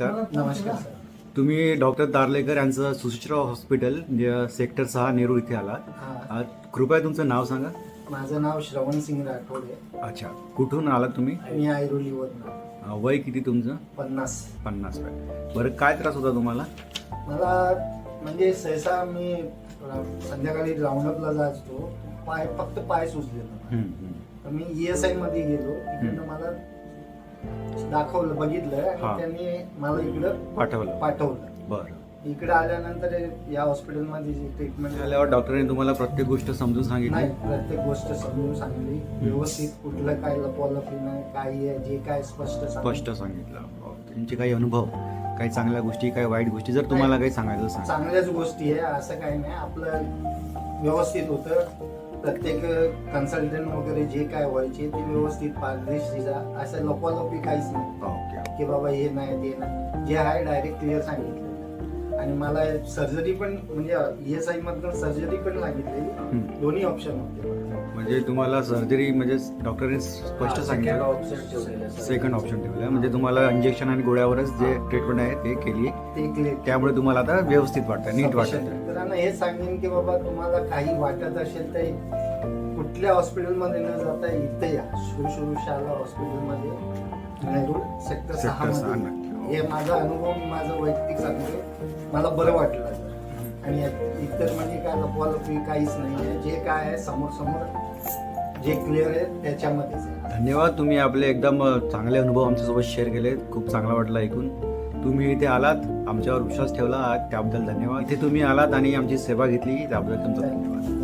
नमस्कार. तुम्ही डॉक्टर दार्लेकर यांचं सुशिश्रा हॉस्पिटल जे सेक्टर सहा नेरूळ इथे आलात. हा. आ, कृपया तुमचं नाव सांगा. माझं नाव श्रवण सिंग राठोड आहे. अच्छा. कुठून आलात तुम्ही? मी ऐरोलीवरनं वय किती तुमचं? पन्नास. पन्नास वय. बरं काय त्रास होता तुम्हाला? मला म्हणजे सहसा मी अं, संध्याकाळी राऊंडअपला जायचो. पाय फक्त पाय सुचले मला हम्म, हम्म. तर मी ई एस आयमध्ये गेलो. दाखवलं बघितलं हा. आणि त्यांनी मला इकडं पाठवलं. पाठवलं. बरं. इकडे आल्यानंतर या हॉस्पिटलमध्ये जी ट्रीटमेंट आल्यावर डॉक्टरांनी तुम्हाला प्रत्येक गोष्ट समजून नाही सांगितली प्रत्येक गोष्ट समजून सांगली व्यवस्थित कुठलं काय लपवालपी नाही काय आहे जे काय स्पष्ट सांगितलं. स्पष्ट सांगितलं. हो, तुमचे काही अनुभव काही चांगल्या गोष्टी काही वाईट गोष्टी जर तुम्हाला काही सांगायचं सांगा. चांगल्याच गोष्टी आहे असं काही नाही. आपलं व्यवस्थित होतं. प्रत्येक कन्सल्टंट वगैरे जे काय व्हायचे ते व्यवस्थित पारदर्शीचा असं लपवालपी काहीच नाही की बाबा हे नाही ते नाही. जे आहे डायरेक्ट क्लिअर सांगितलं. आणि मला सर्जरी पण म्हणजे ई एस आय मधनं सर्जरी पण हम्म. दोन्ही ऑप्शन होते. म्हणजे तुम्हाला सर्जरी म्हणजे डॉक्टरांनी स्पष्ट सांगितलं. सेकंड ऑप्शन ठेवलं. म्हणजे तुम्हाला इंजेक्शन आणि गोळ्यावरच जे ट्रीटमेंट आहे ते केली. त्यामुळे तुम्हाला आता व्यवस्थित वाटतं नीट वाटतं. हे सांगेन की बाबा तुम्हाला काही वाटत असेल तर कुठल्या हॉस्पिटलमध्ये न जाता इथे या. सुरू शाला हॉस्पिटलमध्ये. सेक्टर सहा. हे माझा अनुभव मी माझं वैयक्तिक सांगतो. मला बरं वाटलं. आणि इतर म्हणजे काय लपवालपी काहीच नाही आहे. जे काय आहे समोर समोर जे क्लिअर आहे त्याच्यामध्येच आहे. धन्यवाद. तुम्ही आपले एकदम चांगले अनुभव आमच्यासोबत शेअर केले. खूप चांगला वाटला ऐकून. तुम्ही इथे आलात आमच्यावर विश्वास ठेवला. त्याबद्दल धन्यवाद. इथे तुम्ही आलात आणि आमची सेवा घेतली. त्याबद्दल तुमचा धन्यवाद.